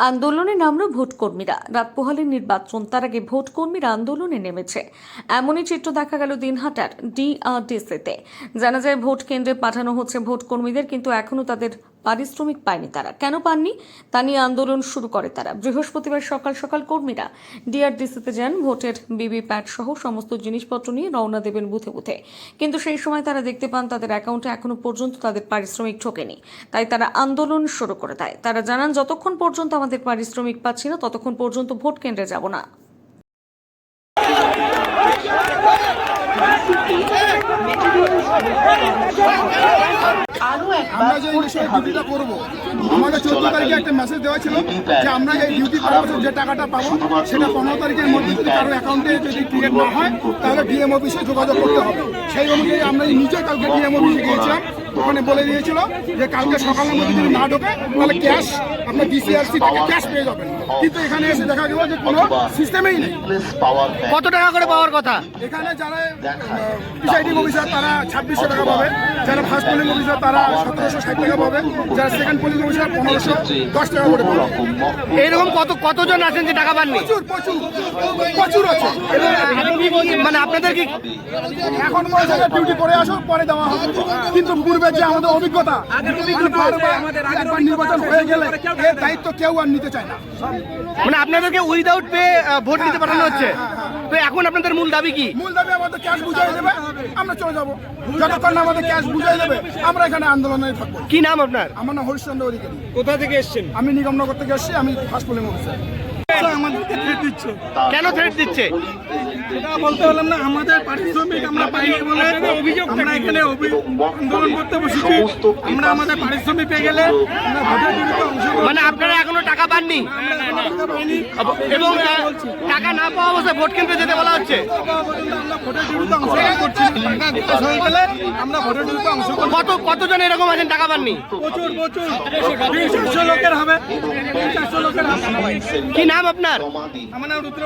আন্দোলনে নামল ভোটকর্মীরা। রাত পোহালের নির্বাচন, তার আগে ভোটকর্মীরা আন্দোলনে নেমেছে। এমনই চিত্র দেখা গেল দিনহাটার ডিআরডিসিতে। জানা যায়, ভোট কেন্দ্রে পাঠানো হচ্ছে ভোটকর্মীদের, কিন্তু এখনও তাদের পারিশ্রমিক পায়নি তারা। কেন পাননি? তা নিয়ে আন্দোলন শুরু করে তারা। বৃহস্পতিবার সকাল সকাল কর্মীরা ডিআরডিসিতে যান, ভোটের বিবিপ্যাট সহ সমস্ত জিনিসপত্র নিয়ে রওনা দেবেন বুথে বুথে। কিন্তু সেই সময় তারা দেখতে পান তাদের অ্যাকাউন্টে এখনও পর্যন্ত তাদের পারিশ্রমিক ঢোকেনি তাই তারা আন্দোলন শুরু করে দেয়। তারা জানান, যতক্ষণ পর্যন্ত আমাদের পারিশ্রমিক পাচ্ছি না, ততক্ষণ পর্যন্ত ভোট কেন্দ্রে যাব না আরও একবার আমরা যে বিষয়ে ডিউটিটা করব আমাদের চোদ্দ তারিখে একটা মেসেজ দেওয়া ছিল যে আমরা এই ডিউটি করার যে টাকাটা পাবো সেটা পনেরো তারিখের মধ্যে যদি কারও অ্যাকাউন্টে যদি ক্রিয়েট না হয় তাহলে ডিএম অফিসে যোগাযোগ করতে হবে। সেই অনুযায়ী আমরা নিজে কালকে ডিএম অফিসে গিয়েছিলাম। ওখানে বলে দিয়েছিল যে কালকে সকালের মধ্যে যদি না ঢোকে তাহলে ক্যাশ আপনার ডিসিআরসি থেকে ক্যাশ পেয়ে যাবেন। কিন্তু এখানে এসে দেখা গেল যে কোনো সিস্টেমেই নেই। কত টাকা করে পাওয়ার কথা? এখানে যারা প্রিসাইডিং অফিসার তারা ছাব্বিশশো টাকা পাবে। যারা ফার্স্ট পোলিং অফিসার তারা সতেরোশো ষাট টাকা পাবে। যারা সেকেন্ড পোলিং অফিসার পনেরোশো দশ টাকা করে পাবে। এইরকম কত কতজন আছেন যে টাকা পাননি? প্রচুর প্রচুর প্রচুর আছে। মানে আপনাদের কি এখন বলছে যে ডিউটি করে আসো পরে দেওয়া হবে। কিন্তু পূর্বে যে আমাদের অভিজ্ঞতা মানে একবার নির্বাচন হয়ে গেলে এর দায়িত্ব কেউ আর নিতে চায় না। মানে আপনাদেরকে উইদাউট পে ভোট দিতে পাঠানো হচ্ছে। তো এখন আপনাদের মূল দাবি কি? মূল দাবি আমাদের ক্যাশ বুঝাই দেবে আমরা চলে যাব। যতক্ষণ না আমাদের ক্যাশ বুঝাই দেবে আমরা এখানে আন্দোলনে থাকব। কি নাম আপনার? আমার নাম হরিশ্চন্দ্র অধিকারী। কোথা থেকে এসেছেন? আমি নিগমনগর থেকে এসেছি আমি ফার্স্ট পোলিং অফিসার আমাদেরকে থ্রেট দিচ্ছে। কেন থ্রেট দিচ্ছে? এটা বলতে পারলাম না আমাদের পারিশ্রমিক আমরা পাইনি বলে আমরা এখানে অভি- আন্দোলন করতে বসেছি। আমরা আমাদের পারিশ্রমিক পেয়ে গেলে আমরা ভোটের অংশগ্রহণ মানে আপনারা এখনও টাকা পাননি? এবং টাকা না পাওয়া অবস্থায় ভোট কেন্দ্রে যেতে বলা হচ্ছে। কত, কতজন এরকম আছেন টাকা পাননি? কি নাম আপনার? আমার নাম রুদ্র